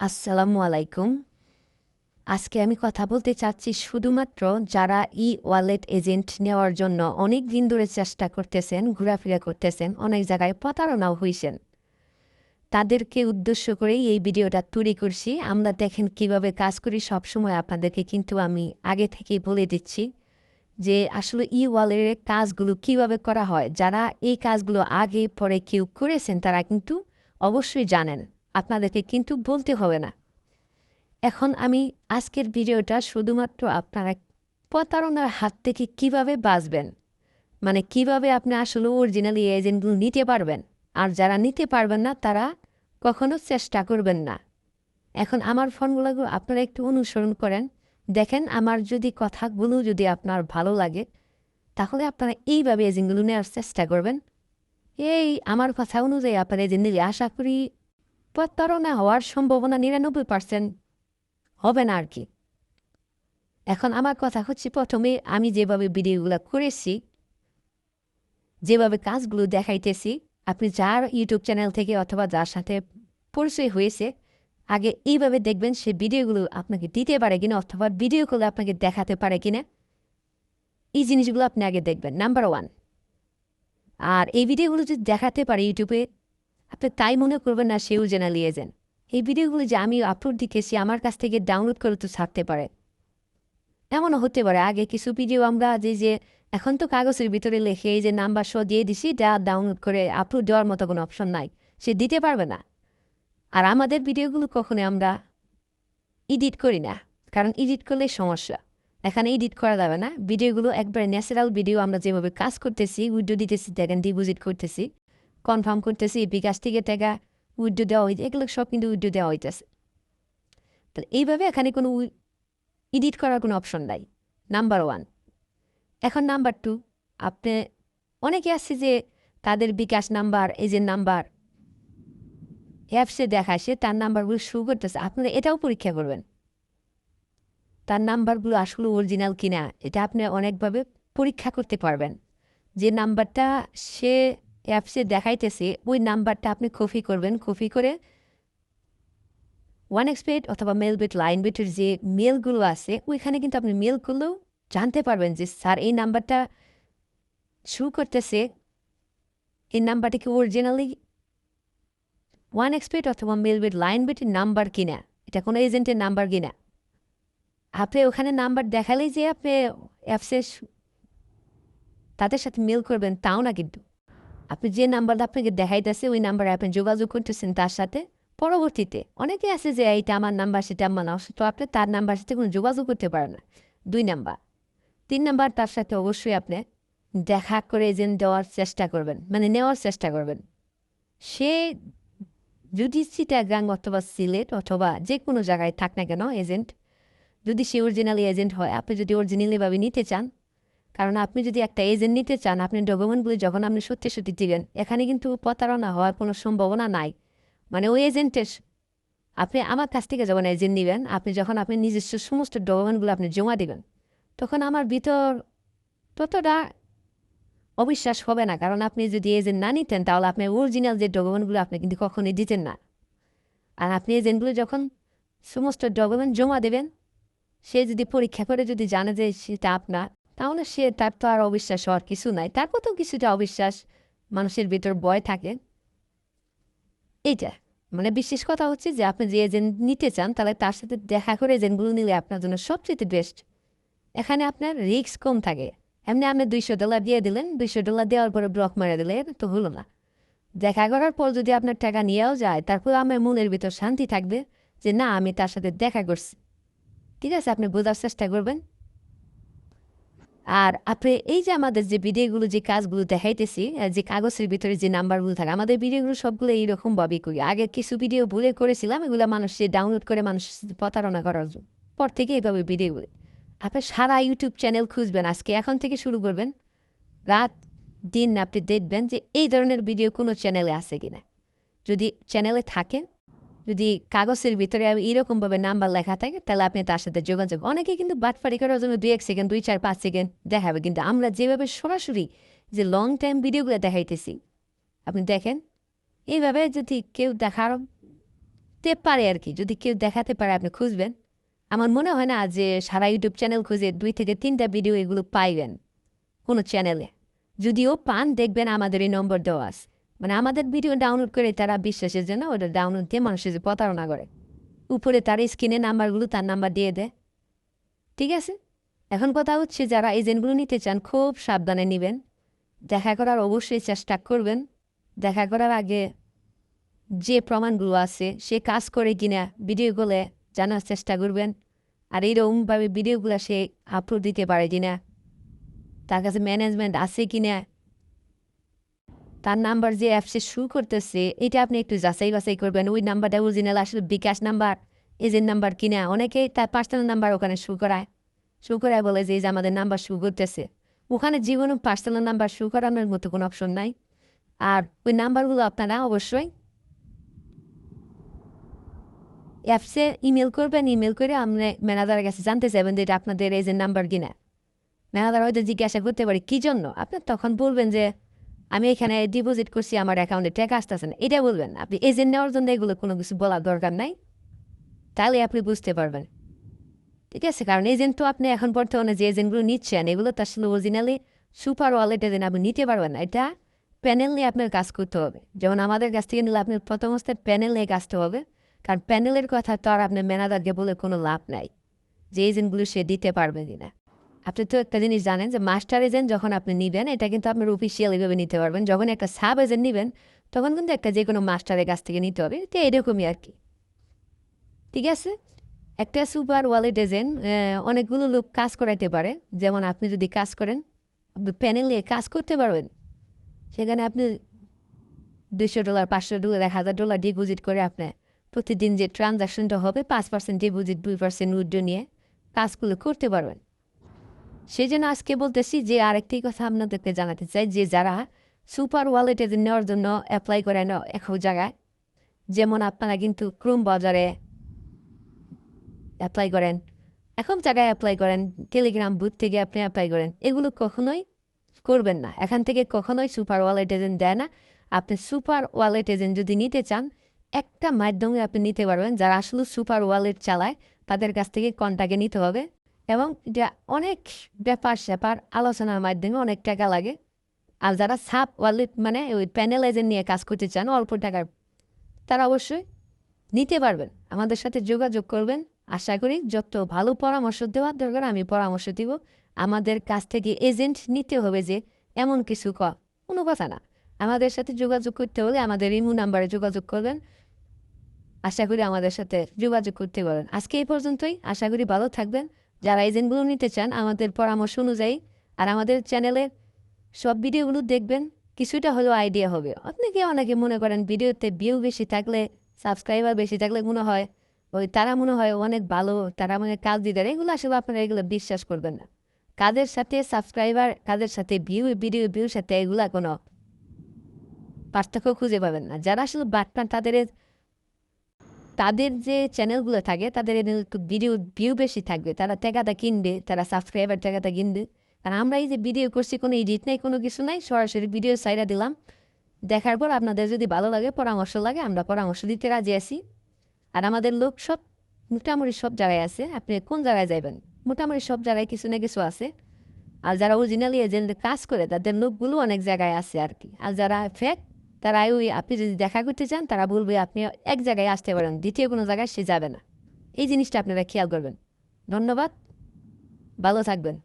আসসালামু আলাইকুম। আজকে আমি কথা বলতে চাচ্ছি শুধুমাত্র যারা ই ওয়ালেট এজেন্ট নেওয়ার জন্য অনেক দিন ধরে চেষ্টা করতেছেন, ঘোরাফেরা করতেছেন, অনেক জায়গায় প্রতারণাও হয়েছেন তাদেরকে উদ্দেশ্য করেই এই ভিডিওটা তৈরি করছি। আমরা দেখেন কীভাবে কাজ করি। সবসময় আপনাদেরকে কিন্তু আমি আগে থেকেই বলে দিচ্ছি যে আসলে ই ওয়ালেটের কাজগুলো কীভাবে করা হয়। যারা এই কাজগুলো আগে পরে কেউ করেছেন তারা কিন্তু অবশ্যই জানেন। আপনাদেরকে কিন্তু বলতে হবে না। এখন আমি আজকের ভিডিওটা শুধুমাত্র আপনারা প্রতারণার হাত থেকে কীভাবে বাঁচবেন? মানে কীভাবে আপনি আসলে অরিজিনালি এজেন্টগুলো নিতে পারবেন? আর যারা নিতে পারবেন না, তারা কখনো চেষ্টা করবেন না। এখন আমার ফর্মুলাগুলো আপনারা একটু অনুসরণ করেন। দেখেন, আমার যদি কথাগুলো যদি আপনার ভালো লাগে, তাহলে আপনারা এইভাবে এজেন্টগুলো নেওয়ার চেষ্টা করবেন। এই আমার কথা অনুযায়ী আপনারা এজেন্ট নিলে আশা করি প্রতারণা হওয়ার সম্ভাবনা নিরানব্বই পার্সেন্ট হবে না আর কি। এখন আমার কথা হচ্ছে প্রথমে আমি যেভাবে ভিডিওগুলো করেছি, যেভাবে কাজগুলো দেখাইতেছি, আপনি যার ইউটিউব চ্যানেল থেকে অথবা যার সাথে পরিচয় হয়েছে, আগে এইভাবে দেখবেন সে ভিডিওগুলো আপনাকে দিতে পারে কিনা অথবা ভিডিওগুলো আপনাকে দেখাতে পারে কিনা, এই জিনিসগুলো আপনি আগে দেখবেন। Number one. আর এই ভিডিওগুলো যদি দেখাতে পারে ইউটিউবে আপনি তাই মনে করবেন না সেও জেনা লিয়েছেন এই ভিডিওগুলো যে আমি আপলোড দিকেছি আমার কাছ থেকে ডাউনলোড করে তো ছাড়তে পারে। এমনও হতে পারে, আগে কিছু ভিডিও আমরা যে যে এখন তো কাগজের ভিতরে লেখে এই যে নাম্বার শো দিয়ে দিছি, যা ডাউনলোড করে আপলোড দেওয়ার মতো কোনো অপশন নাই। সে দিতে পারবে না। আর আমাদের ভিডিওগুলো কখনো আমরা এডিট করি না, কারণ এডিট করলে সমস্যা। এখানে এডিট করা যাবে না। ভিডিওগুলো একবারে ন্যাচারাল ভিডিও আমরা যেভাবে কাজ করতেছি উইডিও দিতেছি, দেখেন ডিপোজিট করতেছি। কনফার্ম করতেছি, বিকাশ থেকে টাকা উইড্রো দেওয়া হইতে এগুলো সব কিন্তু উইড্রো দেওয়া হইতেছে। তাহলে এইভাবে এখানে কোনো এডিট করার কোনো অপশন নাই। নাম্বার ওয়ান এখন নাম্বার টু আপনি, অনেকে আছে যে তাদের বিকাশ নাম্বার এজেন্ট নাম্বার অ্যাপসে দেখায়, সে তার নাম্বারগুলো শু করতেছে, আপনারা এটাও পরীক্ষা করবেন। তার নাম্বারগুলো আসলে অরিজিনাল কিনা, এটা আপনি অনেকভাবে পরীক্ষা করতে পারবেন। যে নাম্বারটা সে অ্যাপসে দেখাইতেছে, ওই নাম্বারটা আপনি কপি করবেন। কপি করে ওয়ান এক্সপেড অথবা মেল বিট লাইন বিটের যে মেলগুলো আছে, ওইখানে কিন্তু আপনি মেল করলেও জানতে পারবেন যে, স্যার, এই নাম্বারটা শু করতেছে। এই নাম্বারটা কি অরিজিনালি ওয়ান এক্সপেড অথবা মেল বিট লাইন বিটের নাম্বার কিনা? এটা কোনো এজেন্টের নাম্বার কিনা? আপনি ওখানে নাম্বার দেখালেই যে আপনি অ্যাপসে তাদের সাথে মেল করবেন, তাও না কিন্তু। আপনি যে নাম্বারটা আপনাকে দেখাইতেছে, ওই নাম্বারে আপনি যোগাযোগ করতেছেন তার সাথে। পরবর্তীতে অনেকে আছে যে এইটা আমার নাম্বার, সেটা আমার নাও তো আপনি তার নাম্বার সাথে কোনো যোগাযোগ করতে পারেন না। দুই নাম্বার। তিন নাম্বার, তার সাথে অবশ্যই আপনি দেখা করে এজেন্ট দেওয়ার চেষ্টা করবেন মানে নেওয়ার চেষ্টা করবেন। সে যদি চিটাগাং অথবা সিলেট অথবা যে কোনো জায়গায় থাক না কেন এজেন্ট যদি সে অরিজিনালি এজেন্ট হয়, আপনি যদি অরিজিনালিভাবে নিতে চান কারণ আপনি যদি একটা এজেন্ট নিতে চান, আপনি ডকুমেন্টগুলি যখন আপনি সত্যি সত্যি দিবেন, এখানে কিন্তু প্রতারণা হওয়ার কোনো সম্ভাবনা নাই। মানে ওই এজেন্টের আপনি আমার কাছ থেকে যখন এজেন্ট নেবেন, আপনি যখন আপনি নিজস্ব সমস্ত ডকুমেন্টগুলো আপনি জমা দেবেন, তখন আমার ভিতর ততটা অবিশ্বাস হবে না। কারণ আপনি যদি এজেন্ট না নিতেন, তাহলে আপনি অরিজিনাল যে ডকুমেন্টগুলো আপনি কিন্তু কখনোই দিতেন না। আর আপনি এজেন্টগুলো যখন সমস্ত ডকুমেন্ট জমা দেবেন, সে যদি পরীক্ষা করে যদি জানে যে সেটা আপনার তাহলে সে, তার তো আর অবিশ্বাস হওয়ার কিছু নাই। তার তো কিছুটা অবিশ্বাস মানুষের ভিতর ভয় থাকে, এইটা। মানে বিশেষ কথা হচ্ছে যে, আপনি যে এজেন্ট নিতে চান, তাহলে তার সাথে দেখা করে এজেন্টগুলো নিলে আপনার জন্য সবচেয়ে বেস্ট এখানে আপনার রিস্ক কম থাকে। এমনি আপনি দুইশো ডলার দিয়ে দিলেন, দুইশো ডলার দেওয়ার পরে ব্লক মারে দিলেন তো হলো না। দেখা করার পর যদি আপনার টাকা নিয়েও যায়, তারপর আমার মনের ভিতর শান্তি থাকবে যে, না, আমি তার সাথে দেখা করছি। ঠিক আছে? আপনি বোঝার চেষ্টা করবেন। আর আপনি এই যে আমাদের যে ভিডিওগুলো, যে কাজগুলো দেখাইতেছি যে কাগজের ভিতরে যে নাম্বারগুলো থাকে, আমাদের ভিডিওগুলো সবগুলো এইরকমভাবেই করি। আগে কিছু ভিডিও ভুলে করেছিলাম, এগুলো মানুষ ডাউনলোড করে মানুষ প্রতারণা করার পর থেকে এইভাবে ভিডিওগুলো আপনি সারা ইউটিউব চ্যানেল খুঁজবেন, আজকে এখন থেকে শুরু করবেন। রাত, দিন আপনি দেখবেন যে এই ধরনের ভিডিও কোনো চ্যানেলে আছে কিনা। যদি চ্যানেলে থাকেন যদি কাগজের ভিতরে এরকমভাবে নাম্বার লেখা থাকে, তাহলে আপনি তার সাথে যোগাযোগ। অনেকে কিন্তু বাটফারি করার জন্য দুই এক সেকেন্ড, দুই চার পাঁচ সেকেন্ড দেখাবে। কিন্তু আমরা যেভাবে সরাসরি যে লং টাইম ভিডিওগুলো দেখাইতেছি, আপনি দেখেন, এইভাবে যদি কেউ দেখার তে পারে আর কি, যদি কেউ দেখাতে পারে আপনি খুঁজবেন। আমার মনে হয় না যে সারা ইউটিউব চ্যানেল খুঁজে দুই থেকে তিনটা ভিডিও এগুলো পাইবেন কোনো চ্যানেলে যদিও পান, দেখবেন আমাদের এই নম্বর দেওয়া আছে। মানে আমাদের ভিডিও ডাউনলোড করে তারা বিশ্বাসের জন্য ওটা ডাউনলোড দিয়ে মানুষের যে প্রতারণা করে। উপরে তার স্ক্রিনে নাম্বারগুলো তার নাম্বার দিয়ে দেয়। ঠিক আছে? এখন কথা হচ্ছে যারা এজেন্টগুলো নিতে চান, খুব সাবধানে নেবেন। দেখা করার অবশ্যই চেষ্টা করবেন। দেখা করার আগে যে প্রমাণগুলো আছে, সে কাজ করে কিনা ভিডিওগুলো জানার চেষ্টা করবেন। আর এইরকমভাবে ভিডিওগুলো সে আপলোড দিতে পারে কিনা, তার কাছে ম্যানেজমেন্ট আছে কিনা তার নাম্বার যে অ্যাপসে শু করতেছে, এটা আপনি একটু যাচাই বাছাই করবেন। ওই নাম্বারটা অরিজিনাল আসলে বিকাশ নাম্বার এজেন্ট নাম্বার কিনা? অনেকেই তার পার্সোনাল নাম্বার ওখানে শু করায়। শু করায় বলে যে, এই যে আমাদের নাম্বার শু করতেছে। ওখানে জীবনে পার্সোনাল নাম্বার শু করানোর মতো কোনো অপশন নাই। আর ওই নাম্বারগুলো আপনারা অবশ্যই অ্যাপসে ইমেল করবেন। ইমেল করে আপনি ম্যানেজারের কাছে জানতে চাইবেন যে, এটা আপনাদের এজেন্ট নাম্বার কিনা? ম্যানেজার হয়তো জিজ্ঞাসা করতে পারে, কী জন্য? আপনার তখন বলবেন যে আমি এখানে ডিপোজিট করছি, আমার অ্যাকাউন্টে টাকা আসতেছে না। এটা বলবেন আপনি এজেন্ট নেওয়ার জন্য এগুলো কোনো কিছু বলার দরকার নাই। তাহলে আপনি বুঝতে পারবেন। ঠিক আছে? কারণ এজেন্ট তো আপনি এখন বর্তমানে যে এজেন্টগুলো নিচ্ছেন, এগুলো তো আসলে অরিজিনালি সুপার ওয়ালেট এজেন্ট আপনি নিতে পারবেন না। এটা প্যানেল নিয়ে আপনার কাজ করতে হবে। যেমন আমাদের কাছ থেকে নিলে আপনার প্রথম অবস্থায় প্যানেল নিয়ে কাজতে হবে। কারণ প্যানেলের কথা তো আর আপনার ম্যানেজারকে বলে কোনো লাভ নাই। যে এজেন্টগুলো সে দিতে পারবে কিনা। আপনি তো একটা জিনিস জানেন যে মাস্টার এজেন্ট যখন আপনি নেবেন, এটা কিন্তু আপনার অফিসিয়াল এভাবে নিতে পারবেন। যখন একটা সাব এজেন্ট নেবেন, তখন কিন্তু একটা যে কোনো মাস্টারের কাছ থেকে নিতে হবে। তো এরকমই আর কি। ঠিক আছে? একটা সুপার ওয়ালেট এজেন্ট অনেকগুলো লোক কাজ করাইতে পারে। যেমন আপনি যদি কাজ করেন, আপনি প্যানেল নিয়ে কাজ করতে পারবেন। সেখানে আপনি দুশো ডলার পাঁচশো ডলার এক হাজার ডলার ডিপোজিট করে আপনি প্রতিদিন যে ট্রানজাকশনটা হবে, পাঁচ পার্সেন্ট ডিপোজিট দুই পার্সেন্ট উইড্রো নিয়ে কাজগুলো করতে পারবেন। সেই জন্য আজকে বলতেছি যে আরেকটি কথা আপনাদেরকে জানাতে চাই, যে যারা সুপার ওয়ালেটে নেওয়ার জন্য অ্যাপ্লাই করে করেন এক জায়গায়, যেমন আপনারা কিন্তু ক্রোম বাজারে অ্যাপ্লাই করেন এখন জায়গায় অ্যাপ্লাই করেন টেলিগ্রাম বুথ থেকে আপনি অ্যাপ্লাই করেন, এগুলো কখনোই করবেন না। এখান থেকে কখনোই সুপার ওয়ালেট এজেন্ট দেয় না। আপনি সুপার ওয়ালেট এজেন্ট যদি নিতে চান, একটা মাধ্যমে আপনি নিতে পারবেন। যারা আসলে সুপার ওয়ালেট চালায়, তাদের কাছ থেকে কন্টাক্টে নিতে হবে। এবং এটা অনেক ব্যাপার স্যাপার আলোচনার মাধ্যমে অনেক টাকা লাগে। আর যারা সাপ ওয়ালেট মানে ওই প্যানেল এজেন্ট নিয়ে কাজ করতে চান, অল্প টাকার, তারা অবশ্যই নিতে পারবেন। আমাদের সাথে যোগাযোগ করবেন। আশা করি যত ভালো পরামর্শ দেওয়ার দরকার, আমি পরামর্শ দিব। আমাদের কাছ থেকে এজেন্ট নিতে হবে যে এমন কিছু ক, কোনো কথা না। আমাদের সাথে যোগাযোগ করতে হলে আমাদের ইমু নাম্বারে যোগাযোগ করবেন। আশা করি আমাদের সাথে যোগাযোগ করতে পারেন। আজকে এই পর্যন্তই। আশা করি ভালো থাকবেন। যারা এজেন্টগুলো নিতে চান, আমাদের পরামর্শ অনুযায়ী আর আমাদের চ্যানেলের সব ভিডিওগুলো দেখবেন। কিছুটা হলেও আইডিয়া হবে। আপনাকে অনেকে মনে করেন ভিডিওতে ভিউ বেশি থাকলে সাবস্ক্রাইবার বেশি থাকলে মনে হয়, ওই তারা মনে হয় অনেক ভালো, তারা মানে কাজ দিতে এগুলো আসলে আপনারা এগুলো বিশ্বাস করবেন না। কাদের সাথে সাবস্ক্রাইবার কাদের সাথে ভিউ ভিডিও ভিউর সাথে এগুলা কোনো পার্থক্য খুঁজে পাবেন না। যারা আসলে বাটপান তাদের তাদের যে চ্যানেলগুলো থাকে, তাদের একটু ভিডিও, ভিউ বেশি থাকবে। তারা টাকাটা কিনবে, তারা সাবস্ক্রাইবার টাকাটা কিনবে। আর আমরা এই যে ভিডিও করছি, কোনো এডিট নাই, কোনো কিছু নাই, সরাসরি ভিডিও সাইডা দিলাম। দেখার পর আপনাদের যদি ভালো লাগে, পরামর্শ লাগে, আমরা পরামর্শ দিতে রাজি আছি। আর আমাদের লোক সব, মোটামুটি সব জায়গায় আছে। আপনি কোন জায়গায় যাবেন মোটামুটি সব জায়গায় কিছু না কিছু আছে। আর যারা অরিজিনালি এজেন্ট কাজ করে, তাদের লোকগুলো অনেক জায়গায় আছে আর কি। আর যারা ফেক তারা ওই আপনি যদি দেখা করতে চান, তারা বলবে আপনি এক জায়গায় আসতে পারেন, দ্বিতীয় কোনো জায়গায় সে যাবে না। এই জিনিসটা আপনারা খেয়াল করবেন। ধন্যবাদ। ভালো থাকবেন।